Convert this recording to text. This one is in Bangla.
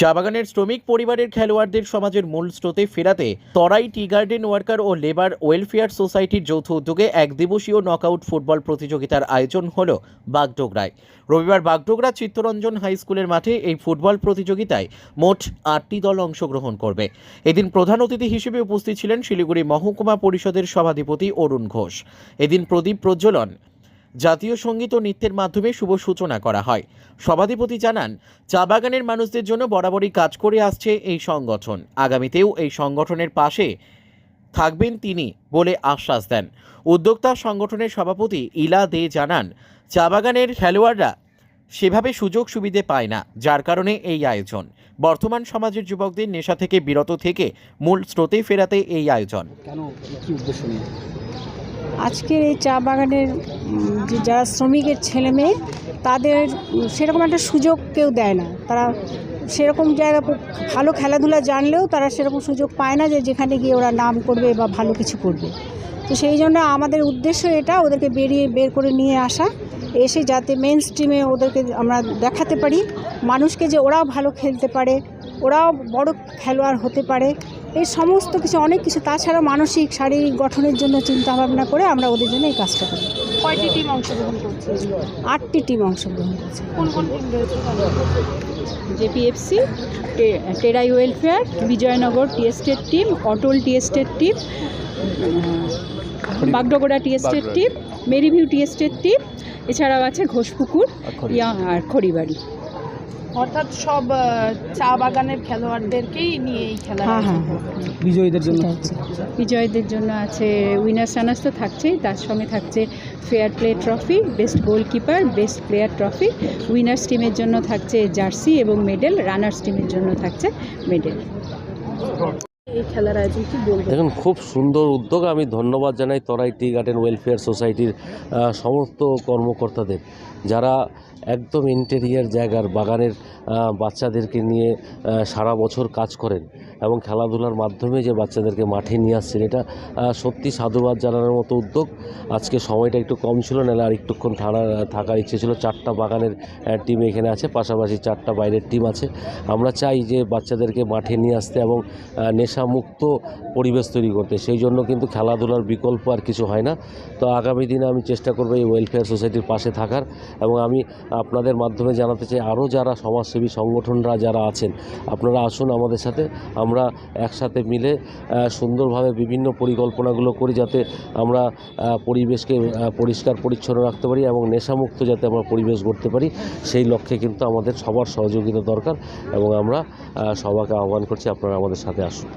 চা বাগানের শ্রমিক পরিবারের খেলোয়াড়দের সমাজের মূল স্রোতে ফেরাতে তরাই টি গার্ডেন ওয়ার্কার ও লেবার ওয়েলফেয়ার সোসাইটির যৌথ উদ্যোগে এক দিবসীয় নকআউট ফুটবল প্রতিযোগিতার আয়োজন হল বাগডোগরায়। রবিবার বাগডোগরা চিত্তরঞ্জন হাই স্কুলের মাঠে এই ফুটবল প্রতিযোগিতায় মোট আটটি দল অংশগ্রহণ করবে। এদিন প্রধান অতিথি হিসেবে উপস্থিত ছিলেন শিলিগুড়ি মহকুমা পরিষদের সভাধিপতি অরুণ ঘোষ। এদিন প্রদীপ প্রজ্বলন জাতীয় সংগীত ও নৃত্যের মাধ্যমে শুভ সূচনা করা হয়। সভাধিপতি জানান, চা বাগানের মানুষদের জন্য বরাবরই কাজ করে আসছে এই সংগঠন। আগামীতেও এই সংগঠনের পাশে থাকবেন তিনি বলে আশ্বাস দেন। উদ্যোক্তা সংগঠনের সভাপতি ইলা দে জানান, চা বাগানের খেলোয়াড়রা সেভাবে সুযোগ সুবিধে পায় না, যার কারণে এই আয়োজন। বর্তমান সমাজের যুবকদের নেশা থেকে বিরত থেকে মূল স্রোতে ফেরাতে এই আয়োজন। আজকের এই চা বাগানের যারা শ্রমিকের ছেলে মেয়ে, তাদের সেরকম একটা সুযোগ কেউ দেয় না। তারা সেরকম জায়গা ভালো খেলাধুলা জানলেও তারা সেরকম সুযোগ পায় না যে যেখানে গিয়ে ওরা নাম করবে বা ভালো কিছু করবে। তো সেই জন্য আমাদের উদ্দেশ্য এটা, ওদেরকে বেরিয়ে বের করে নিয়ে আসা, এসে যাতে মেন স্ট্রিমে ওদেরকে আমরা দেখাতে পারি। মানুষকে যে ওরাও ভালো খেলতে পারে, ওরাও বড় খেলোয়াড় হতে পারে এই সমস্ত কিছু অনেক কিছু তাছাড়া মানসিক শারীরিক গঠনের জন্য চিন্তা ভাবনা করে আমরা ওদের জন্য এই কাজটা করি। কয়টি টিম অংশগ্রহণ করছে? আটটি টিম অংশগ্রহণ করছে। কোন কোন team JPFC Terai welfare Bijoynagar tea estate team Atal tea estate team Bagdogra tea estate team Merryview tea estate team এছাড়াও আছে ঘোষপুকুর ইয়া আর খড়িবাড়ি। অর্থাৎ সব চা বাগানের খেলোয়াড়দেরকেই নিয়ে এই খেলা হ্যাঁ হ্যাঁ বিজয়ীদের জন্য বিজয়ীদের জন্য আছে উইনার সানাস তো থাকছেই তার সঙ্গে থাকছে fair play trophy best goalkeeper best player trophy winners টিমের জন্য থাকছে জার্সি এবং মেডেল রানার্স টিমের জন্য থাকছে মেডেল এই খেলার আয়োজন কি বলবেন দেখুন খুব সুন্দর উদ্যোগ। আমি ধন্যবাদ জানাই তরাই টি গার্ডেন ওয়েলফেয়ার সোসাইটির সমস্ত কর্মকর্তাদের। যারা একদম ইন্টেরিয়ার জায়গার বাগানের বাচ্চাদেরকে নিয়ে সারা বছর কাজ করেন এবং খেলাধুলার মাধ্যমে যে বাচ্চাদেরকে মাঠে নিয়ে আসছেন, এটা সত্যি সাধুবাদ জানানোর মতো উদ্যোগ। আজকে সময়টা একটু কম ছিল, নাহলে আর একটুক্ষণ থাকা থাকার ইচ্ছে ছিল। চারটা বাগানের টিম এখানে আছে, পাশাপাশি চারটা বাইরের টিম আছে। আমরা চাই যে বাচ্চাদেরকে মাঠে নিয়ে আসতে এবং নেশামুক্ত পরিবেশ তৈরি করতে। সেই জন্য কিন্তু খেলাধুলার বিকল্প আর কিছু হয় না। তো আগামী দিনে আমি চেষ্টা করব এই ওয়েলফেয়ার সোসাইটির পাশে থাকার এবং আমি আপনাদের মাধ্যমে জানাতে চাই, আরও যারা সমাজসেবী সংগঠনরা যারা আছেন, আপনারা আসুন আমাদের সাথে, আমরা একসাথে মিলে সুন্দরভাবে বিভিন্ন পরিকল্পনাগুলো করি যাতে আমরা পরিবেশকে পরিষ্কার, পরিচ্ছন্ন রাখতে পারি এবং নেশামুক্ত যাতে আমরা পরিবেশ গড়তে পারি, সেই লক্ষ্যে কিন্তু আমাদের সবার সহযোগিতা দরকার এবং আমরা সবাইকে আহ্বান করছি আপনারা আমাদের সাথে আসুন।